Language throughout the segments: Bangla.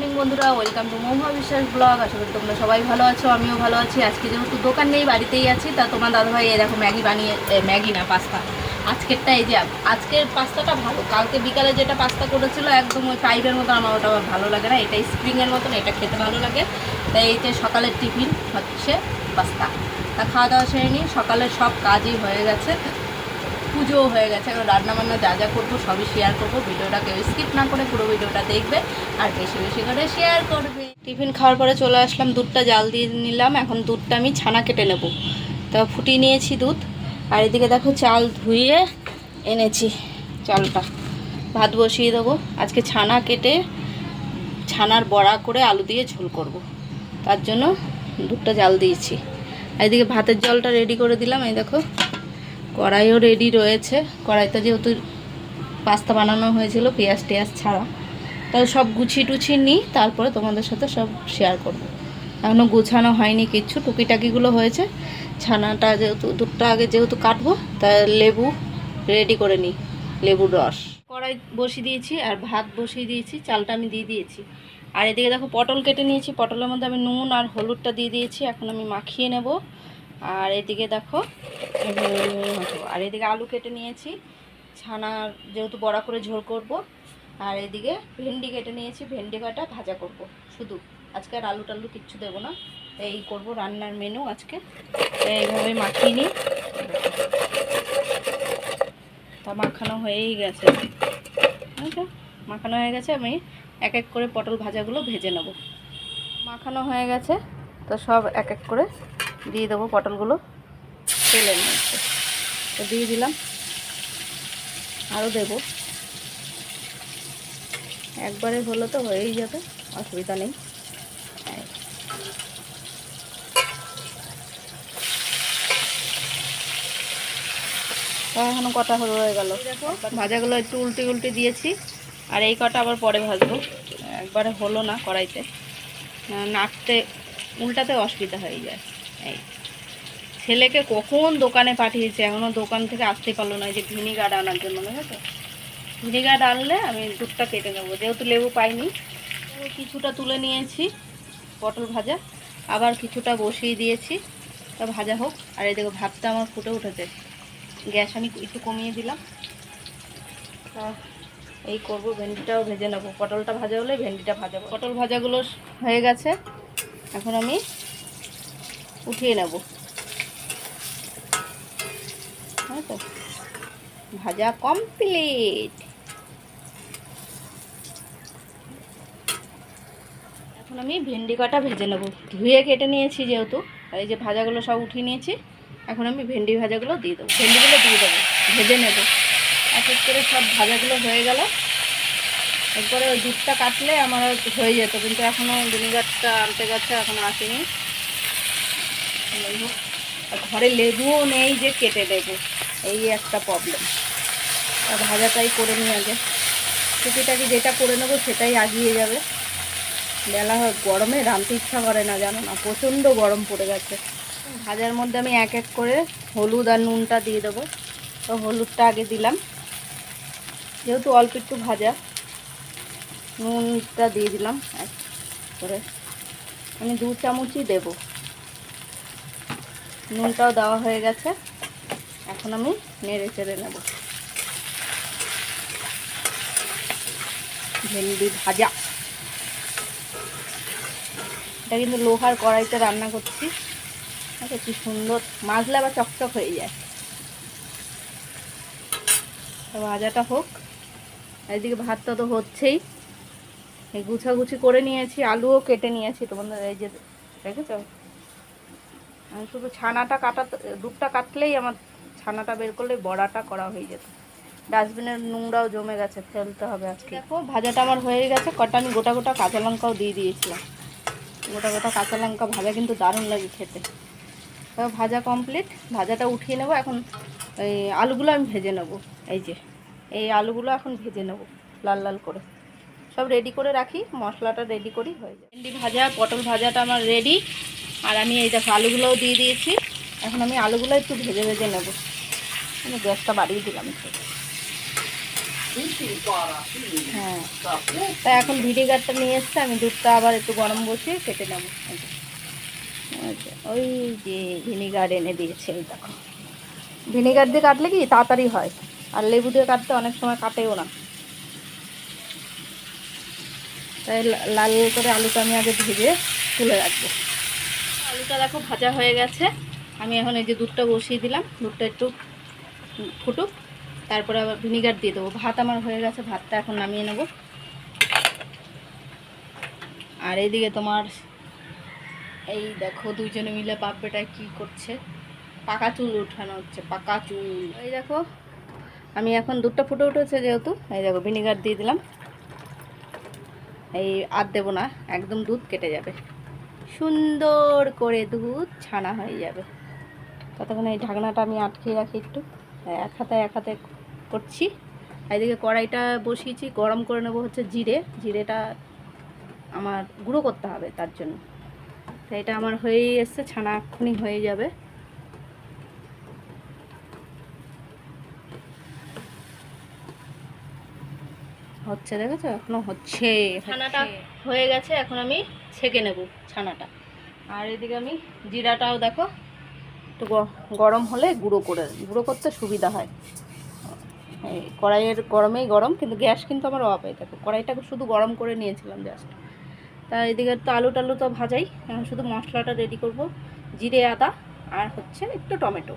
মর্নিং বন্ধুরা। ওয়েলকাম টু মহুয়া বিশ্বাস ব্লগ আশা করি তোমরা সবাই ভালো আছো, আমিও ভালো আছি। আজকে যেহেতু দোকান নেই, বাড়িতেই আছি, তা তোমার দাদাভাই দেখো ম্যাগি বানিয়ে ম্যাগি না, পাস্তা। আজকেরটা এই যে, আজকের পাস্তাটা ভালো। কালকে বিকালে যেটা পাস্তা করেছিল, একদম ওই পাইপের মতো আমার ওটা ভালো লাগে না। এটা স্প্রিংয়ের মতন, এটা খেতে ভালো লাগে। তাই এই যে সকালের টিফিন হচ্ছে পাস্তা। তা খাওয়া দাওয়া সেরে নিই সকালের সব কাজই হয়ে গেছে। পুজোও হয়ে গেছে। এখন রান্নাবান্না যা যা করব সবই শেয়ার করব। ভিডিওটা কেউ স্কিপ না করে পুরো ভিডিওটা দেখবে আর বেশি বেশি করে শেয়ার করবে। টিফিন খাওয়ার পরে চলে আসলাম, দুধটা জাল দিয়ে নিলাম। এখন দুধটা আমি ছানা কেটে নেব। তা ফুটিয়ে নিয়েছি দুধ। আর এদিকে দেখো চাল ধুয়ে এনেছি। চালটা ভাত বসিয়ে দেবো। আজকে ছানা কেটে ছানার বড়া করে আলু দিয়ে ঝোল করব। তার জন্য দুধটা জাল দিয়েছি। এদিকে ভাতের জলটা রেডি করে দিলাম। এই দেখো কড়াইও রেডি রয়েছে। কড়াইতে যেহেতু পাস্তা বানানো হয়েছিল, পেঁয়াজ টেয়াজ ছাড়া। তাহলে সব গুছিয়ে টুছিয়ে নিই, তারপরে তোমাদের সাথে সব শেয়ার করব। এখনও গুছানো হয়নি কিচ্ছু, টুকিটাকিগুলো হয়েছে। ছানাটা যেহেতু, দুধটা আগে যেহেতু কাটবো, তা লেবু রেডি করে নিই, লেবুর রস। কড়াই বসিয়ে দিয়েছি আর ভাত বসিয়ে দিয়েছি, চালটা আমি দিয়ে দিয়েছি। আর এদিকে দেখো পটল কেটে নিয়েছি, পটলের মধ্যে আমি নুন আর হলুদটা দিয়ে দিয়েছি, এখন আমি মাখিয়ে নেব। আর এদিকে দেখো আর এদিকে আলু কেটে নিয়েছি। ছানার যেহেতু বড়া করে ঝোল করব, আর এদিকে ভেন্ডি কেটে নিয়েছি। ভেন্ডি কাটা ভাজা করব, শুধু। আজকে আর আলু টালু কিচ্ছু দেবো না। এই করব রান্নার মেনু আজকে। এইভাবে মাখিয়ে নিই। তা মাখানো হয়েই গেছে? মাখানো হয়ে গেছে। আমি এক এক করে পটল ভাজাগুলো ভেজে নেব। মাখানো হয়ে গেছে। তো সব এক এক করে দিয়ে দেবো পটলগুলো। তেলের মধ্যে। তো দিয়ে দিলাম। আরও দেবো। একবারে হলো তো হয়েই যাবে অসুবিধা নেই। এখনও কটা হয়ে গেল। দেখো। ভাজাগুলো একটু উল্টে উল্টে দিয়েছি। আর এই কটা আবার পরে ভাজবো। একবারে হলো না কড়াইতে। নাড়তে উল্টাতে অসুবিধা হয়ে যায়। এই, ছেলেকে কখন দোকানে পাঠিয়েছে? এখনও দোকান থেকে আসতে পারল না যে ভিনিগার আনার জন্য বুঝেছ ভিনিগার আনলে আমি দুধটা কেটে নেব, যেহেতু লেবু পাইনি কিছুটা তুলে নিয়েছি, পটল ভাজা, আবার কিছুটা বসিয়ে দিয়েছি, তা ভাজা হোক। আর এই দেখো, ভাতটা আমার ফুটে উঠেছে। গ্যাস আমি একটু কমিয়ে দিলাম। তা এই করব, ভেন্ডিটাও ভেজে নেব। পটলটা ভাজা হলে ভেন্ডিটা ভাজাবো পটল ভাজাগুলো হয়ে গেছে। এখন আমি উঠিয়ে নেব। হ্যাঁ তো? ভাজা কমপ্লিট এখন আমি ভেন্ডি কটা ভেজে নেব। ধুয়ে কেটে নিয়েছি যেহেতু এই যে ভাজাগুলো সব উঠিয়ে নিয়েছি, এখন আমি ভেন্ডি ভাজাগুলো দিয়ে দেবো। ভেন্ডিগুলো দিয়ে দেবো, ভেজে নেব। এক এক করে সব ভাজাগুলো হয়ে গেল। একবারে দুধটা কাটলে আমার হয়ে যেত, কিন্তু এখনও ভিনিগারটা আনতে গেছে এখনও আসেনি। যাই হোক, ঘরে লেবুও নেই যে কেটে দেবো। এই একটা প্রবলেম আর ভাজাটাই করে নিই আগে। টুকিটাকি যেটা করে নেব সেটাই আগিয়ে যাবে। বেলা হয় গরমে রাঁধতে ইচ্ছা করে না জানো না? প্রচণ্ড গরম পড়ে গেছে। ভাজার মধ্যে আমি এক এক করে হলুদ আর নুনটা দিয়ে দেবো। তো হলুদটা আগে দিলাম। যেহেতু অল্প একটু ভাজা নুনটা দিয়ে দিলাম এক করে। আমি দু চামচই দেব। নুনটাও দেওয়া হয়ে গেছে। এখন আমি নেড়ে চেড়ে নেব। ভেন্ডি ভাজা। এটা কিন্তু লোহার কড়াইতে রান্না করছি। আচ্ছা কি সুন্দর। মাজলে আবার চকচক হয়ে যায়। ভাজাটা হোক। এদিকে ভাতটা তো হচ্ছেই। গুছাগুছি করে নিয়েছি, আলুও কেটে নিয়েছি। তোমাদের এই যে দেখেছ? শুধু ছানাটা কাটা, দুধটা কাটলেই আমার ছানাটা বের করলে বড়াটা করা হয়ে যেত। ডাস্টবিনের নোংরাও জমে গেছে, ফেলতে হবে আজকে। দেখো, ভাজাটা আমার হয়ে গেছে, কটা আমি গোটা গোটা কাঁচা লঙ্কাও দিয়ে দিয়েছিলাম। গোটা গোটা কাঁচা লঙ্কা ভাজা কিন্তু দারুণ লাগে খেতে। ভাজা কমপ্লিট ভাজাটা উঠিয়ে নেব, এখন এই আলুগুলো আমি ভেজে নেব। এই যে, এই আলুগুলো এখন ভেজে নেব, লাল লাল করে। সব রেডি করে রাখি, মশলাটা রেডি করি, হয়ে যায়। ভেন্ডি ভাজা, পটল ভাজাটা আমার রেডি আর আমি এই দেখো আলুগুলোও দিয়ে দিয়েছি। এখন আমি আলুগুলো একটু ভেজে ভেজে নেব। আমি গ্যাসটা বাড়িয়ে দিলাম একটু। হ্যাঁ। তা এখন ভিনেগারটা নিয়ে এসছে আমি দুধটা আবার একটু গরম বসিয়ে কেটে নেব। আচ্ছা, ওই যে ভিনেগার এনে দিয়েছে এই দেখো। ভিনেগার দিয়ে কাটলে কি তাড়াতাড়ি হয়? আর লেবু দিয়ে কাটতে অনেক সময় কাটেও না। তাই লাল করে আলুটা আমি আগে ভেজে তুলে রাখব। আলুটা দেখো ভাজা হয়ে গেছে। আমি এখন এই যে দুধটা বসিয়ে দিলাম, দুধটা একটু ফুটুক। তারপরে আবার ভিনিগার দিয়ে দেবো। ভাত আমার হয়ে গেছে, ভাতটা এখন নামিয়ে নেব। আর এইদিকে তোমার এই দেখো দুইজনে মিলে বাপ বেটায় কী করছে? পাকা চুল উঠানো হচ্ছে, পাকা চুল। এই দেখো, আমি এখন দুধটা ফুটে উঠেছে যেহেতু, এই দেখো ভিনিগার দিয়ে দিলাম। এই আর দেবো না, একদম দুধ কেটে যাবে। সুন্দর করে দুধ ছানা হয়ে যাবে। ততক্ষণ এই ঢাকনাটা আমি আটকে রাখি একটু। এক হাতে এক হাতে করছি। এদিকে কড়াইটা বসিয়েছি, গরম করে নেব হচ্ছে জিরে। জিরেটা আমার গুঁড়ো করতে হবে তার জন্য। এটা আমার হয়েই এসছে ছানা এক্ষুনি হয়ে যাবে। হচ্ছে, দেখেছ? এখনও হচ্ছে ছানাটা হয়ে গেছে, এখন আমি ছেঁকে নেব ছানাটা। আর এদিকে আমি জিরাটাও দেখো, একটু গরম হলে গুঁড়ো করে, গুঁড়ো করতে সুবিধা হয়। এই কড়াইয়ের গরমেই গরম, কিন্তু গ্যাস কিন্তু আমার অফ হয়ে। দেখো কড়াইটাকে শুধু গরম করে নিয়েছিলাম জাস্ট তা এদিকে তো আলু টালু তো ভাজাই, এখন শুধু মশলাটা রেডি করব, জিরে, আদা, আর হচ্ছে একটু টমেটো,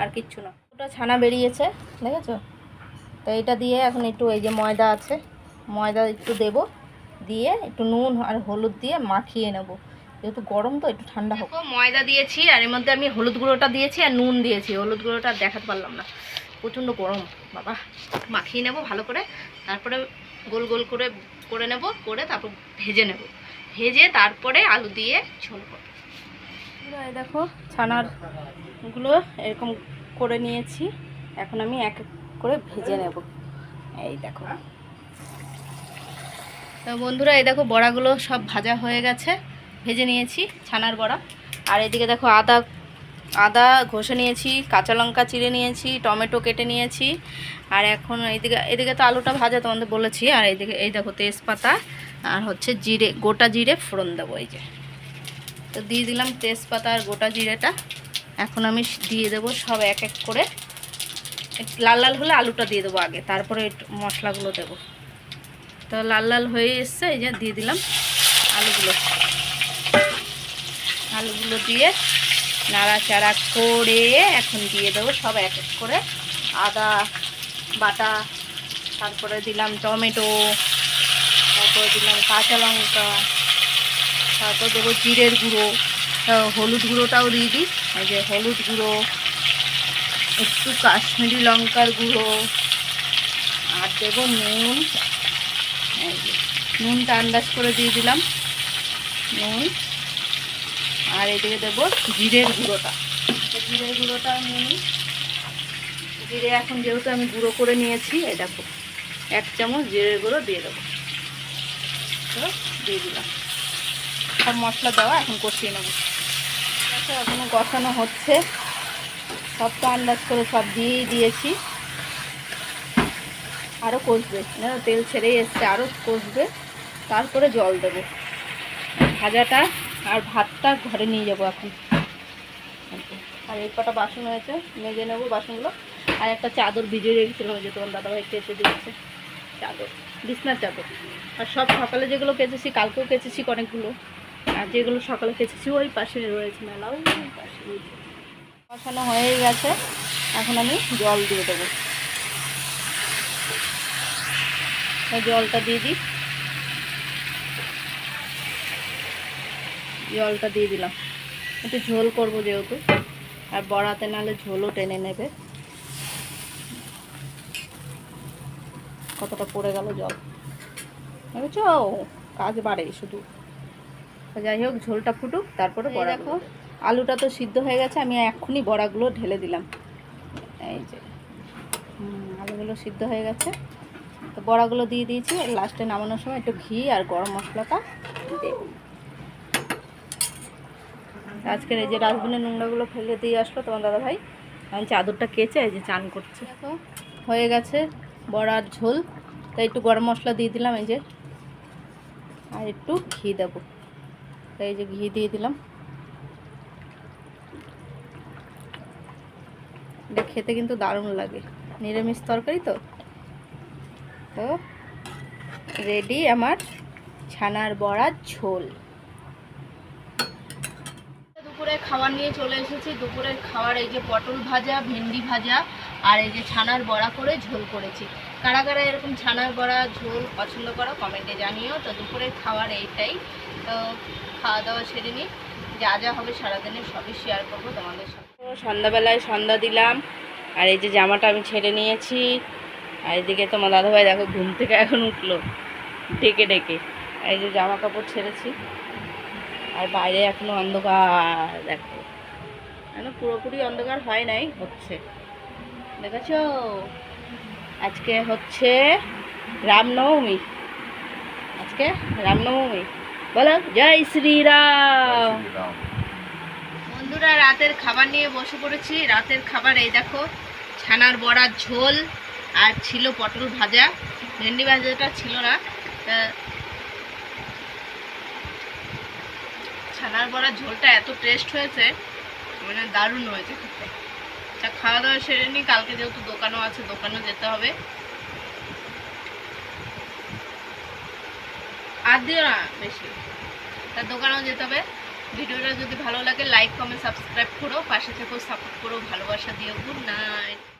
আর কিচ্ছু না। ওটা ছানা বেরিয়েছে, দেখেছ? তো এটা দিয়ে এখন একটু এই যে ময়দা আছে ময়দা একটু দেব দিয়ে একটু নুন আর হলুদ দিয়ে মাখিয়ে নেব। যেহেতু গরম তো একটু ঠান্ডা হোক। ময়দা দিয়েছি আর এর মধ্যে আমি হলুদ গুঁড়োটা দিয়েছি আর নুন দিয়েছি। হলুদ গুঁড়োটা দেখাতে পারলাম না। প্রচণ্ড গরম বাবা। মাখিয়ে নেব ভালো করে। তারপরে গোল গোল করে করে নেব করে তারপর ভেজে নেব। ভেজে তারপরে আলু দিয়ে ঝোল করব। এই দেখো ছানারগুলো এরকম করে নিয়েছি। এখন আমি এক এক করে ভেজে নেব। এই দেখো। তো বন্ধুরা, এই দেখো বড়াগুলো সব ভাজা হয়ে গেছে। ভেজে নিয়েছি ছানার বড়া। আর এদিকে দেখো আদা আদা ঘষে নিয়েছি, কাঁচা লঙ্কা চিড়ে নিয়েছি, টমেটো কেটে নিয়েছি। আর এখন এইদিকে এদিকে তো আলুটা ভাজা তোমাদের বলেছি। আর এইদিকে এই দেখো তেজপাতা আর হচ্ছে জিরে, গোটা জিরে ফোড়ন দেবো এই যে। তো দিয়ে দিলাম তেজপাতা আর গোটা জিরেটা। এখন আমি দিয়ে দেবো সব এক এক করে। লাল লাল হলে আলুটা দিয়ে দেবো আগে, তারপরে মশলাগুলো দেবো। তো লাল লাল হয়ে এসছে, এই যে দিয়ে দিলাম আলুগুলো। আলুগুলো দিয়ে নাড়াচাড়া করে এখন দিয়ে দেবো সব এক এক করে। আদা বাটা, তারপরে দিলাম টমেটো, তারপরে দিলাম কাঁচা লঙ্কা, তারপর দেবো জিরের গুঁড়ো হলুদ গুঁড়োটাও দিয়ে দিই, এই যে হলুদ গুঁড়ো, একটু কাশ্মীরি লঙ্কার গুঁড়ো, আর দেবো নুন নুনটা আন্দাজ করে দিয়ে দিলাম। নুন। আর এদিকে দেবো জিরের গুঁড়োটা। জিরের গুঁড়োটা নিয়ে নিই জিরে এখন যেহেতু আমি গুঁড়ো করে নিয়েছি দেখো, এক চামচ জিরের গুঁড়ো দিয়ে দেবো। দিয়ে দিলাম। সব মশলা দেওয়া এখন কষিয়ে নেব। এখনও কষানো হচ্ছে। সব তো আন্দাজ করে সব দিয়েই দিয়েছি। আরও কষবে। জানো, তেল ছেড়েই এসছে আরও কষবে তারপরে জল দেবো। ভাজাটা আর ভাতটা ঘরে নিয়ে যাব এখন। আর এই কটা বাসন হয়েছে মেজে নেব বাসনগুলো। আর একটা চাদর ভিজিয়ে রেখেছিলাম ওই যে তোমার দাদাভাই কেচে দিয়েছে। চাদর বিছনার চাদর। আর সব সকালে যেগুলো কেচেছি কালকেও কেচেছি অনেকগুলো। আর যেগুলো সকালে কেচেছি ওই পাশে রয়েছে মেলা ওই পাশে। বসানো হয়ে গেছে। এখন আমি জল দিয়ে দেবো তো জলটা দিয়ে দিই। জলটা দিয়ে দিলাম। একটু ঝোল করব যেহেতু। আর বড়াতে নালে ঝোলও টেনে নেবে। কতটা পড়ে গেল জল। বুঝছ কাজ বাড়ে শুধু। যাই হোক ঝোলটা ফুটুক তারপরে বড়া দেখো। আলুটা তো সিদ্ধ হয়ে গেছে আমি এক্ষুনি বড়াগুলো ঢেলে দিলাম। এই যে। আলুগুলো সিদ্ধ হয়ে গেছে। তো বড়াগুলো দিয়ে দিয়েছি। লাস্টে নামানোর সময় একটু ঘি আর গরম মশলাটা দেব আজকের এই যে ডাস্টবিনের নোংরাগুলো ফেলে দিয়ে আসলো তোমার দাদা ভাই। আমি চাদরটা কেচে এই যে চান করছে। দেখো হয়ে গেছে বড়ার ঝোল। তাই একটু গরম মশলা দিয়ে দিলাম এই যে। আর একটু ঘি দেবো। তাই এই যে ঘি দিয়ে দিলাম। এটা খেতে কিন্তু দারুণ লাগে। নিরামিষ তরকারি তো। তো রেডি আমার ছানার বড়ার ঝোল। দুপুরে খাবার নিয়ে চলে এসেছি। দুপুরের খাবার এই যে পটল ভাজা, ভেন্ডি ভাজা আর এই যে ছানার বড়া করে ঝোল করেছি। কারা কারা এরকম ছানার বড়া ঝোল পছন্দ করো কমেন্টে জানিও। তো দুপুরের খাবার এইটাই। তো খাওয়া দাওয়া সেরে নিই। যা যা হবে সারাদিনে সবই শেয়ার করব তোমাদের সাথে। সন্ধ্যাবেলায় সন্ধ্যা দিলাম। আর এই যে জামাটা আমি ছেড়ে নিয়েছি। আর এদিকে তোমার দাদাভাই দেখো ঘুম থেকে এখন উঠল ডেকে ডেকে। এই যে জামা কাপড় ছেড়েছি আর বাইরে এখনও অন্ধকার দেখো। এখনও পুরোপুরি অন্ধকার হয় নাই হচ্ছে। দেখেছ? আজকে হচ্ছে রামনবমী। আজকে রামনবমী। বলো জয় শ্রীরাম। বন্ধুরা রাতের খাবার নিয়ে বসে পড়েছি। রাতের খাবার এই দেখো ছানার বড়ার ঝোল আর ছিল পটল ভাজা, ভেন্ডি ভাজাটা ছিল না। ছানার বড়া ঝোলটা এত টেস্ট হয়েছে মানে দারুণ হয়েছে খেতে। তা খাওয়া দাওয়া সেরে নিই কালকে যেহেতু দোকানও আছে, দোকানেও যেতে হবে। আর দিও না বেশি। তা দোকানেও যেতে হবে। ভিডিওটা যদি ভালো লাগে লাইক কমেন্ট সাবস্ক্রাইব করো। পাশে থেকেও সাপোর্ট করো। ভালোবাসা দিও। Good night